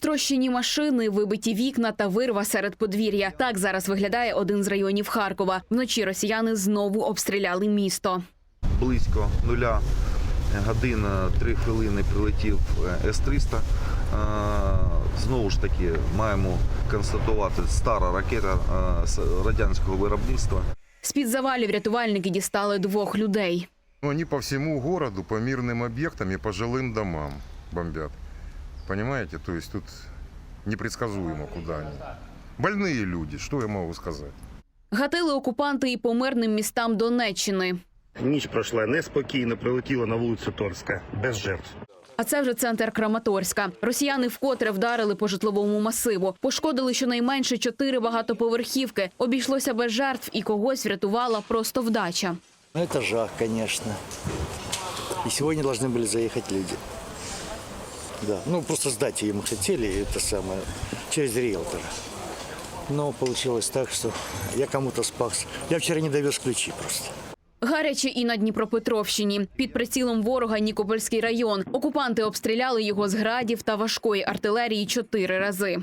Розтрощені машини, вибиті вікна та вирва серед подвір'я. Так зараз виглядає один з районів Харкова. Вночі росіяни знову обстріляли місто. близько нуля годин 3 хвилини прилетів е, С-300. Е, Знову ж таки, маємо констатувати стара ракета е, з радянського виробництва. З-під завалів рятувальники дістали двох людей. Ну, Они по всему городу, по мирным объектам и по жилым домам бомбят. Понимаете? То есть тут непредсказуемо, куда они. Больные люди, что я могу сказать? Гатили окупанти і по мирним містам Донеччини. Ніч пройшла неспокійно, прилетіла на вулицю Торська, без жертв. А це вже центр Краматорська. Росіяни вкотре вдарили по житловому масиву. Пошкодили щонайменше чотири багатоповерхівки. Обійшлося без жертв і когось врятувала просто вдача. Ну, это жах, конечно. И сегодня должны были заехать люди. Да, ну просто сдать им хотели, это самое, через риэлтора. Но получилось так, что я кому-то спас. Я вчера не довез ключи просто. Гаряче і на Дніпропетровщині. Під прицілом ворога Нікопольський район. Окупанти обстріляли його з градів та важкої артилерії чотири рази.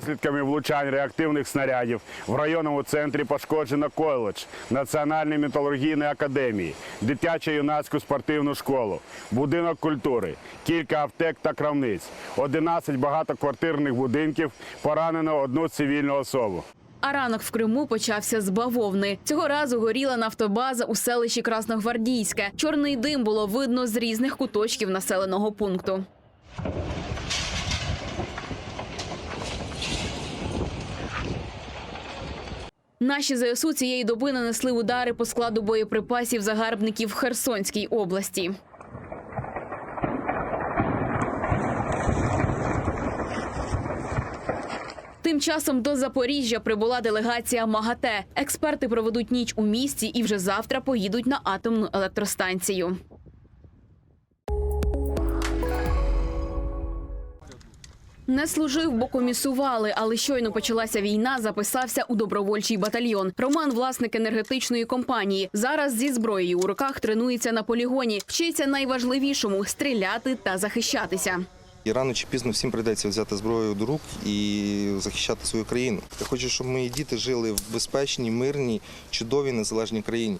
Наслідками влучань реактивних снарядів в районному центрі пошкоджено коледж Національної металургійної академії, дитячо-юнацьку спортивну школу, будинок культури, кілька аптек та крамниць, 11 багатоквартирних будинків, поранено одну цивільну особу. А ранок в Криму почався з бавовни. Цього разу горіла нафтобаза у селищі Красногвардійське. Чорний дим було видно з різних куточків населеного пункту. Наші ЗСУ цієї доби нанесли удари по складу боєприпасів загарбників в Херсонській області. Тим часом до Запоріжжя прибула делегація МАГАТЕ. Експерти проведуть ніч у місті і вже завтра поїдуть на атомну електростанцію. Не служив, бо комісували, але щойно почалася війна. Записався у добровольчий батальйон. Роман, власник енергетичної компанії, зараз зі зброєю у руках тренується на полігоні, вчиться найважливішому стріляти та захищатися. І рано чи пізно всім прийдеться взяти зброю до рук і захищати свою країну. Я хочу, щоб мої діти жили в безпечній, мирній, чудовій незалежній країні.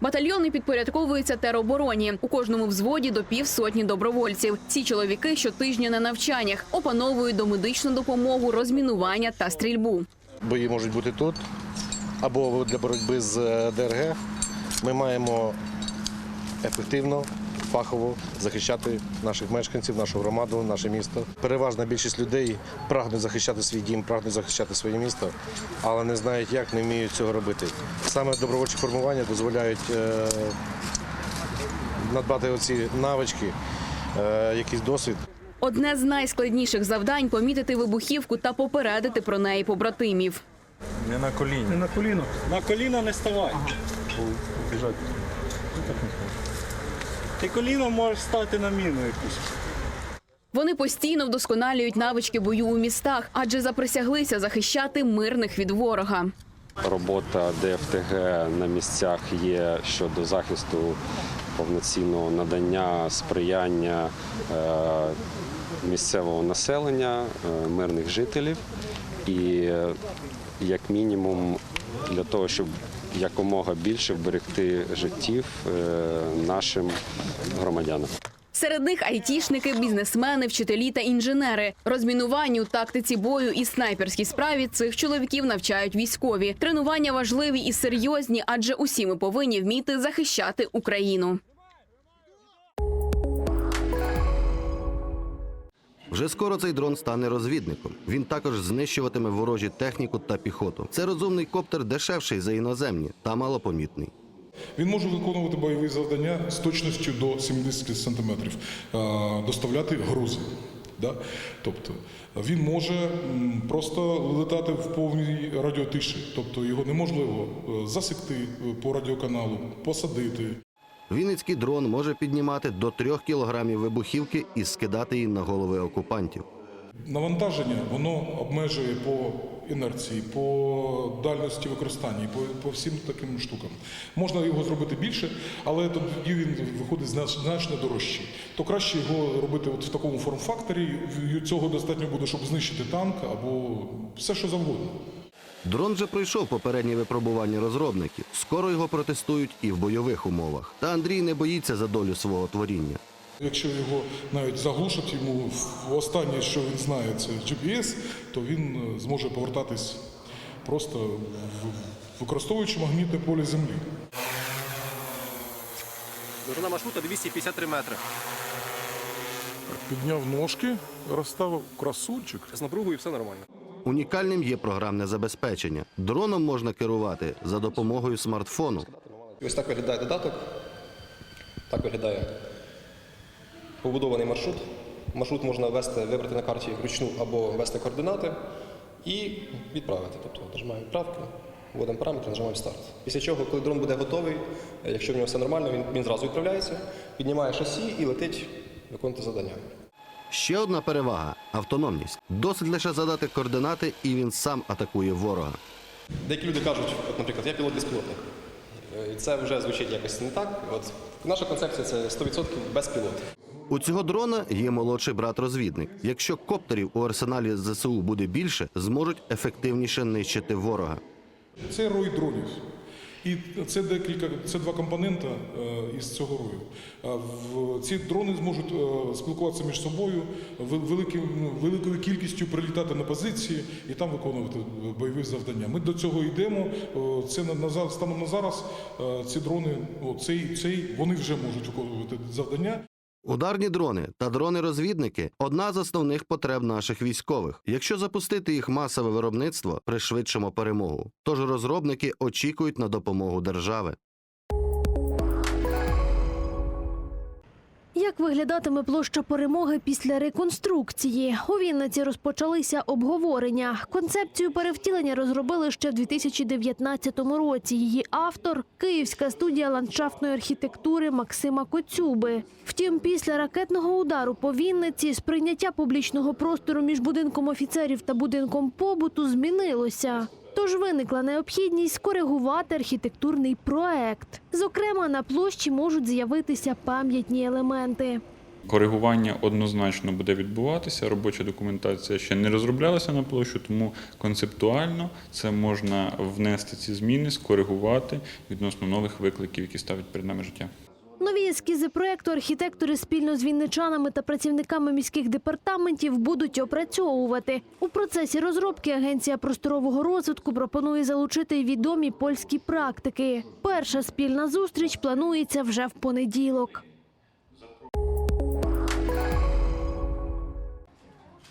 Батальйони підпорядковуються теробороні. У кожному взводі до півсотні добровольців. Ці чоловіки щотижня на навчаннях опановують домедичну допомогу, розмінування та стрільбу. бої можуть бути тут, або для боротьби з е, ДРГ. Ми маємо ефективно, фахово захищати наших мешканців, нашу громаду, наше місто. Переважна більшість людей прагне захищати свій дім, прагне захищати своє місто, але не знають, як, не вміють цього робити. Саме добровольчі формування дозволяють е, надбати оці навички, е, якийсь досвід. Одне з найскладніших завдань помітити вибухівку та попередити про неї побратимів. Не на коліні. На коліно. На коліна не ставай. Біжать. Ти коліном можеш стати на міну якусь. Вони постійно вдосконалюють навички бою у містах, адже заприсяглися захищати мирних від ворога. Робота ДФТГ на місцях є щодо захисту повноцінного надання сприяння е, місцевого населення, е, мирних жителів і е, як мінімум для того, щоб якомога більше вберегти життів е, нашим громадянам. Серед них айтішники, бізнесмени, вчителі та інженери. Розмінуванню, тактиці бою і снайперській справі цих чоловіків навчають військові. Тренування важливі і серйозні, адже усі ми повинні вміти захищати Україну. Вже скоро цей дрон стане розвідником. Він також знищуватиме ворожі техніку та піхоту. Це розумний коптер дешевший за іноземні та малопомітний. Він може виконувати бойові завдання з точністю до 70 сантиметрів, доставляти грузи. Да? Тобто він може просто летати в повній радіотиші, тобто його неможливо е, засекти е, по радіоканалу, посадити. Вінницький дрон може піднімати до трьох кілограмів вибухівки і скидати її на голови окупантів. Навантаження воно обмежує по інерції, по дальності використання, по, по всім таким штукам. Можна його зробити більше, але тоді він виходить знач- значно дорожчий. То краще його робити от в такому форм-факторі. Цього достатньо буде, щоб знищити танк або все, що завгодно. Дрон вже пройшов попередні випробування розробників. Скоро його протестують і в бойових умовах. Та Андрій не боїться за долю свого творіння. Якщо його навіть заглушать, йому останнє, що він знає, це GPS, то він е, зможе повертатись просто використовуючи магнітне поле Землі. Довжина маршрута 253 метри. Підняв ножки, розставив красунчик. З напругою все нормально. Унікальним є програмне забезпечення. Дроном можна керувати за допомогою смартфону. Ось так виглядає додаток. Так виглядає побудований маршрут. Маршрут можна ввести, вибрати на карті вручну або ввести координати і відправити. Тобто нажимаємо відправки, вводимо параметри, нажимаємо старт. Після чого, коли дрон буде готовий, якщо в нього все нормально, він, він зразу відправляється, піднімає шасі і летить виконувати завдання. Ще одна перевага автономність. Досить лише задати координати, і він сам атакує ворога. Деякі люди кажуть, от, наприклад, я пілот безпілотник. І це вже звучить якось не так. От наша концепція це 100% безпілот. У цього дрона є молодший брат-розвідник. Якщо коптерів у арсеналі ЗСУ буде більше, зможуть ефективніше нищити ворога. Це рой дронів. І це декілька, це два компонента е, із цього рою. Ці дрони зможуть е, спілкуватися між собою великим, великою кількістю прилітати на позиції і там виконувати бойові завдання. Ми до цього йдемо. Це на, станом на зараз е, ці дрони, о, цей, цей вони вже можуть виконувати завдання. Ударні дрони та дрони-розвідники одна з основних потреб наших військових. Якщо запустити їх масове виробництво, пришвидшимо перемогу. Тож розробники очікують на допомогу держави. Як виглядатиме площа перемоги після реконструкції? У Вінниці розпочалися обговорення. Концепцію перевтілення розробили ще в 2019 році. Її автор Київська студія ландшафтної архітектури Максима Коцюби. Втім, після ракетного удару по Вінниці сприйняття публічного простору між будинком офіцерів та будинком побуту змінилося. Тож виникла необхідність скоригувати архітектурний проект. Зокрема, на площі можуть з'явитися пам'ятні елементи. Коригування однозначно буде відбуватися. Робоча документація ще не розроблялася на площу, тому концептуально це можна внести ці зміни, скоригувати відносно нових викликів, які ставить перед нами життя. Нові ескізи проекту архітектори спільно з вінничанами та працівниками міських департаментів будуть опрацьовувати. У процесі розробки Агенція просторового розвитку пропонує залучити відомі польські практики. Перша спільна зустріч планується вже в понеділок.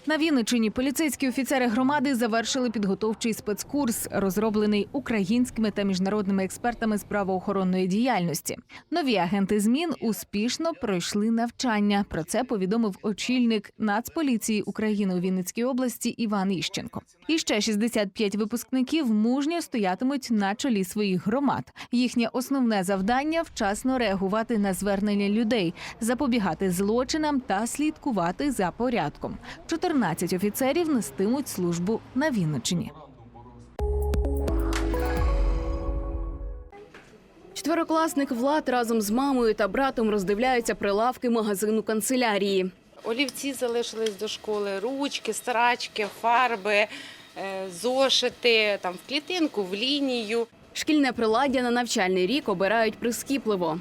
На Вінниччині поліцейські офіцери громади завершили підготовчий спецкурс, розроблений українськими та міжнародними експертами з правоохоронної діяльності. Нові агенти змін успішно пройшли навчання. Про це повідомив очільник Нацполіції України у Вінницькій області Іван Іщенко. І ще 65 випускників мужньо стоятимуть на чолі своїх громад. Їхнє основне завдання вчасно реагувати на звернення людей, запобігати злочинам та слідкувати за порядком. 14 офіцерів нестимуть службу на Вінниччині. Четверокласник Влад разом з мамою та братом роздивляються прилавки магазину канцелярії. Олівці залишились до школи, ручки, старачки, фарби, е, зошити, там в клітинку, в лінію. Шкільне приладдя на навчальний рік обирають прискіпливо.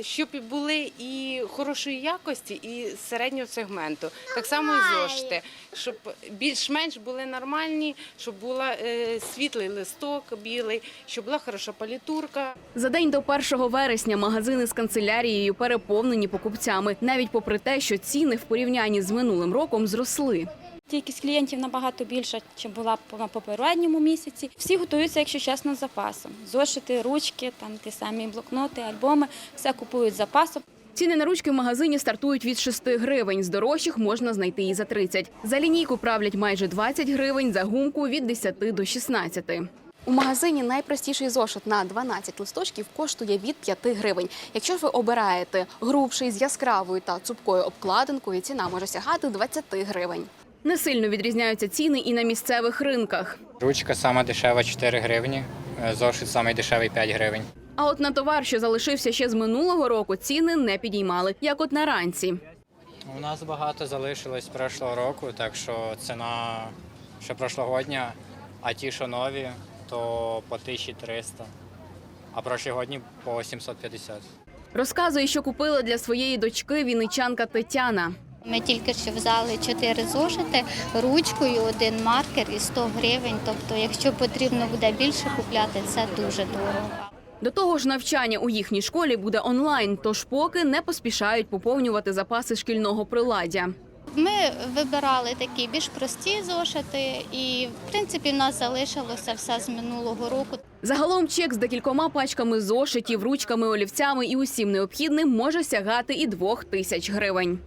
Щоб були і хорошої якості, і середнього сегменту. Так само і зошити, щоб більш-менш були нормальні, щоб була е, світлий листок білий, щоб була хороша палітурка. За день до 1 вересня магазини з канцелярією переповнені покупцями, навіть попри те, що ціни в порівнянні з минулим роком зросли. Кількість клієнтів набагато більша, ніж була на попередньому місяці. Всі готуються, якщо чесно, з запасом. Зошити, ручки, там ті самі блокноти, альбоми, все купують з запасом. Ціни на ручки в магазині стартують від 6 гривень. З дорожчих можна знайти і за 30. За лінійку правлять майже 20 гривень, за гумку – від 10 до 16. У магазині найпростіший зошит на 12 листочків коштує від 5 гривень. Якщо ж ви обираєте грубший з яскравою та цупкою обкладинкою, ціна може сягати 20 гривень. Не сильно відрізняються ціни і на місцевих ринках. Ручка сама дешева 4 гривні, е, зошит самий дешевий 5 гривень. А от на товар, що залишився ще з минулого року, ціни не підіймали, як от на ранці. У нас багато залишилось прошлого року, так що ціна ще прошлогодня, а ті, що нові, то по 1300, а прошлогодні по 750. Розказує, що купила для своєї дочки вінничанка Тетяна. Ми тільки що взяли чотири зошити, ручкою, один маркер і 100 гривень. Тобто, якщо потрібно буде більше купляти, це дуже дорого. До того ж, навчання у їхній школі буде онлайн, тож поки не поспішають поповнювати запаси шкільного приладдя. Ми вибирали такі більш прості зошити, і в принципі в нас залишилося все з минулого року. Загалом чек з декількома пачками зошитів, ручками, олівцями і усім необхідним може сягати і двох тисяч гривень.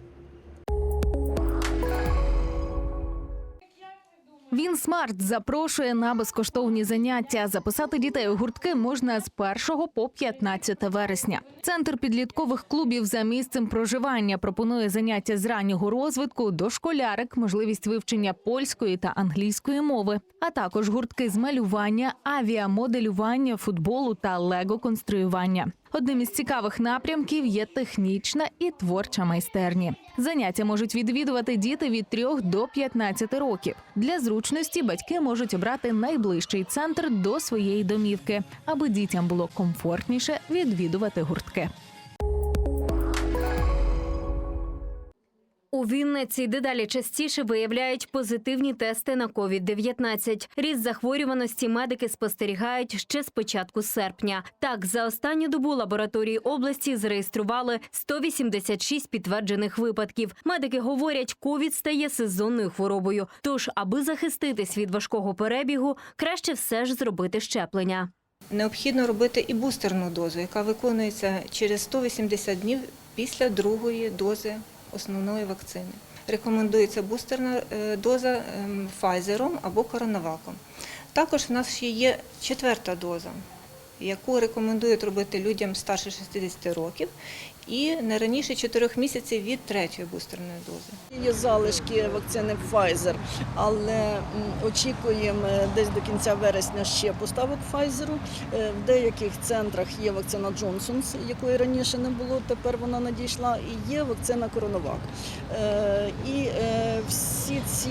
Він смарт запрошує на безкоштовні заняття. Записати дітей у гуртки можна з 1 по 15 вересня. Центр підліткових клубів за місцем проживання пропонує заняття з раннього розвитку, дошколярик, можливість вивчення польської та англійської мови, а також гуртки з малювання, авіамоделювання, футболу та лего-конструювання. Одним із цікавих напрямків є технічна і творча майстерні. Заняття можуть відвідувати діти від 3 до 15 років. Для зручності батьки можуть обрати найближчий центр до своєї домівки, аби дітям було комфортніше відвідувати гуртки. У Вінниці дедалі частіше виявляють позитивні тести на COVID-19. Ріст захворюваності медики спостерігають ще з початку серпня. Так, за останню добу лабораторії області зареєстрували 186 підтверджених випадків. Медики говорять, ковід стає сезонною хворобою. Тож, аби захиститись від важкого перебігу, краще все ж зробити щеплення. Необхідно робити і бустерну дозу, яка виконується через 180 днів після другої дози основної вакцини. Рекомендується бустерна е, доза ем, Pfizer або коронаваком. Також в нас ще є четверта доза, яку рекомендують робити людям старше 60 років і не раніше 4 місяців від третьої бустерної дози. Є залишки вакцини Pfizer, але очікуємо е, десь до кінця вересня ще поставок Pfizer. Е, В деяких центрах є вакцина Johnson's, якої раніше не було, тепер вона надійшла, і є вакцина Коронавак. Е, І всі ці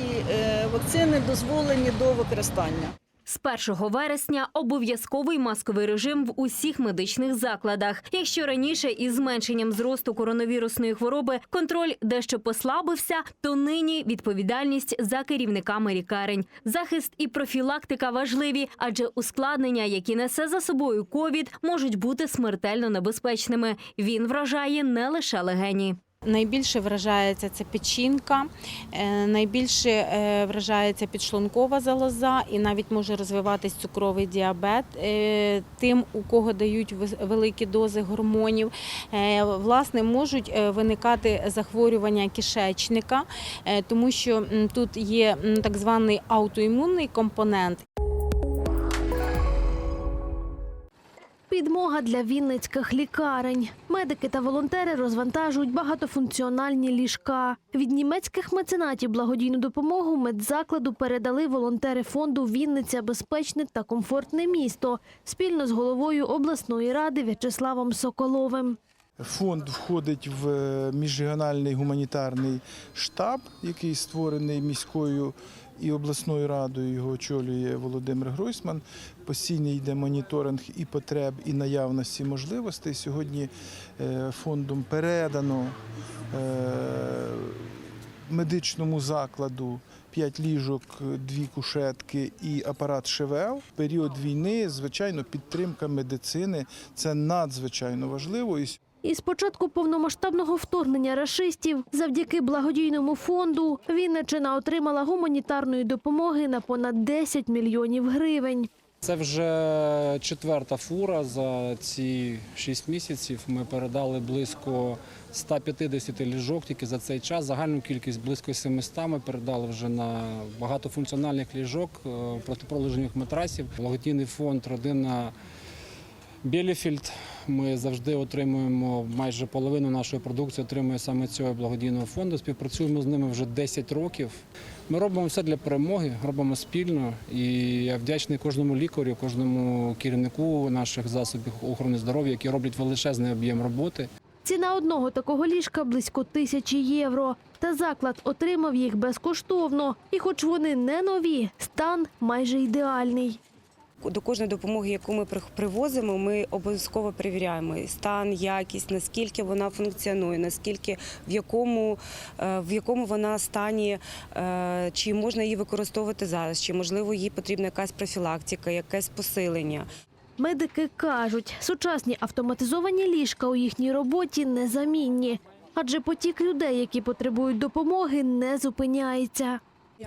вакцини дозволені до використання. З 1 вересня обов'язковий масковий режим в усіх медичних закладах. Якщо раніше із зменшенням зросту коронавірусної хвороби контроль дещо послабився, то нині відповідальність за керівниками лікарень. Захист і профілактика важливі, адже ускладнення, які несе за собою ковід, можуть бути смертельно небезпечними. Він вражає не лише легені. Найбільше вражається це печінка, е, найбільше е, вражається підшлункова залоза і навіть може розвиватись цукровий діабет е, тим, у кого дають великі дози гормонів. Власне, можуть виникати захворювання кишечника, тому що тут є так званий аутоімунний компонент. Підмога для вінницьких лікарень. Медики та волонтери розвантажують багатофункціональні ліжка. Від німецьких меценатів благодійну допомогу медзакладу передали волонтери фонду Вінниця безпечне та комфортне місто спільно з головою обласної ради В'ячеславом Соколовим. Фонд входить в е, міжрегіональний гуманітарний штаб, який створений міською і обласною радою. Його очолює Володимир Гройсман. Постійно йде моніторинг і потреб, і наявності можливостей. Сьогодні е, фондом передано е, медичному закладу. П'ять ліжок, дві кушетки і апарат ШВЛ. В період війни, звичайно, підтримка медицини це надзвичайно важливо. Із початку повномасштабного вторгнення рашистів завдяки благодійному фонду Вінниччина отримала гуманітарної допомоги на понад 10 мільйонів гривень. Це вже четверта фура за ці шість місяців. Ми передали близько 150 ліжок тільки за цей час. Загальну кількість близько 700 ми передали вже на багатофункціональних ліжок, е, протипролежних матрасів. Благодійний фонд Родина Біліфільд. Ми завжди отримуємо майже половину нашої продукції, отримує саме цього благодійного фонду. Співпрацюємо з ними вже 10 років. Ми робимо все для перемоги, робимо спільно. І я вдячний кожному лікарю, кожному керівнику наших засобів охорони здоров'я, які роблять величезний об'єм роботи. Ціна одного такого ліжка близько тисячі євро. Та заклад отримав їх безкоштовно. І хоч вони не нові, стан майже ідеальний. До кожної допомоги, яку ми привозимо, ми обов'язково перевіряємо стан, якість, наскільки вона функціонує, наскільки в якому, е, в якому вона стані, е, чи можна її використовувати зараз, чи можливо їй потрібна якась профілактика, якесь посилення. Медики кажуть, сучасні автоматизовані ліжка у їхній роботі незамінні, адже потік людей, які потребують допомоги, не зупиняється.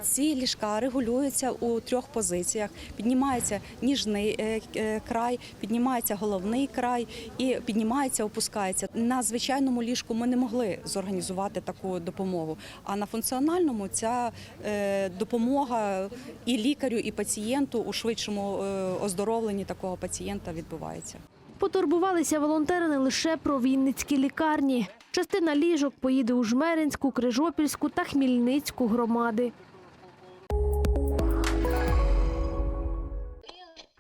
Ці ліжка регулюються у трьох позиціях: піднімається ніжний е, е, край, піднімається головний край і піднімається, опускається. На звичайному ліжку ми не могли зорганізувати таку допомогу. А на функціональному ця е, допомога і лікарю, і пацієнту у швидшому оздоровленні такого пацієнта відбувається. Потурбувалися волонтери не лише про вінницькі лікарні. Частина ліжок поїде у Жмеринську, Крижопільську та Хмільницьку громади.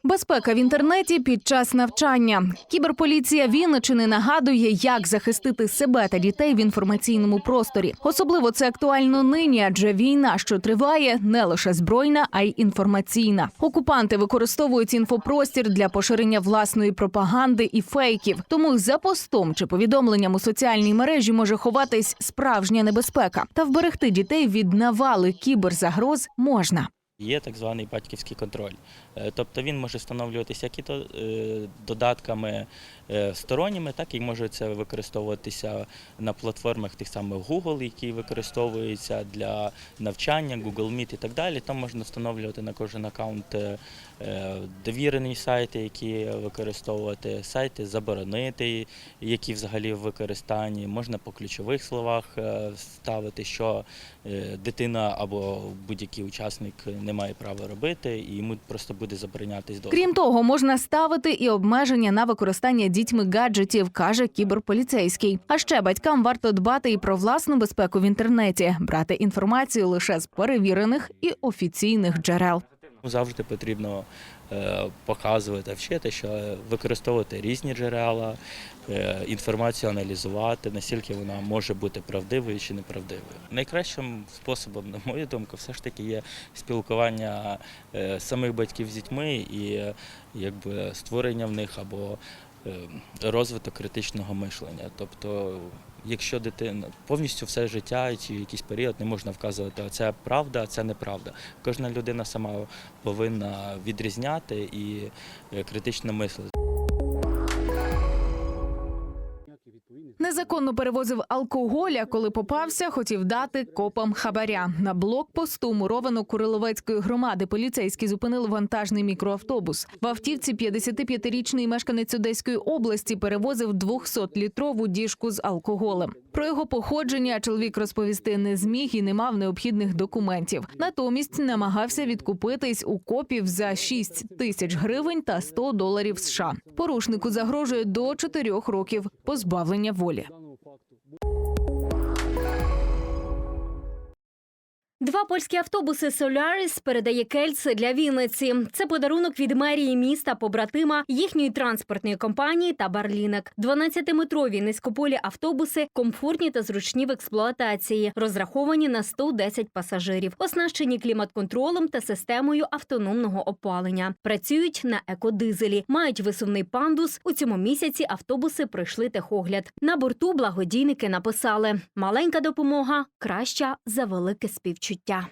Безпека в інтернеті під час навчання. Кіберполіція Вінничини нагадує, як захистити себе та дітей в інформаційному просторі. Особливо це актуально нині, адже війна, що триває, не лише збройна, а й інформаційна. Окупанти використовують інфопростір для поширення власної пропаганди і фейків. Тому за постом чи повідомленням у соціальній мережі може ховатись справжня небезпека та вберегти дітей від навали кіберзагроз можна. Є так званий батьківський контроль. Е, Тобто він може встановлюватися як і е, додатками е, сторонніми, так і може це використовуватися на платформах тих самих Google, які використовуються для навчання, Google Meet і так далі. Там можна встановлювати на кожен аккаунт довірені сайти, які використовувати, сайти заборонити, які взагалі в використанні. Можна по ключових словах ставити, що дитина або будь-який учасник не має права робити, і йому просто буде заборонятись доступ. Крім того, можна ставити і обмеження на використання дітьми гаджетів, каже кіберполіцейський. А ще батькам варто дбати і про власну безпеку в інтернеті, брати інформацію лише з перевірених і офіційних джерел. Завжди потрібно е, показувати, вчити, що використовувати різні джерела, е, інформацію аналізувати, наскільки вона може бути правдивою чи неправдивою. Найкращим способом, на мою думку, все ж таки є спілкування е, самих батьків з дітьми і якби створення в них або розвиток критичного мишлення. Тобто, якщо дитина повністю все життя чи якийсь період не можна вказувати, а це правда, це неправда. Кожна людина сама повинна відрізняти і е, критично мислити. Незаконно перевозив алкоголь, а коли попався, хотів дати копам хабаря. На блокпосту муровано Куриловецької громади поліцейські зупинили вантажний мікроавтобус. В автівці 55-річний мешканець Одеської області перевозив 200-літрову діжку з алкоголем. Про його походження чоловік розповісти не зміг і не мав необхідних документів. Натомість намагався відкупитись у копів за 6 тисяч гривень та 100 доларів США. Порушнику загрожує до 4 років позбавлення волі воли. Два польські автобуси Solaris передає Кельце для Вінниці. Це подарунок від мерії міста побратима їхньої транспортної компанії та Барлінек. 12-метрові низькополі автобуси комфортні та зручні в експлуатації, розраховані на 110 пасажирів, оснащені клімат-контролем та системою автономного опалення. Працюють на екодизелі, мають висувний пандус. У цьому місяці автобуси пройшли техогляд. На борту благодійники написали: маленька допомога краща за велике співчуття відчуття.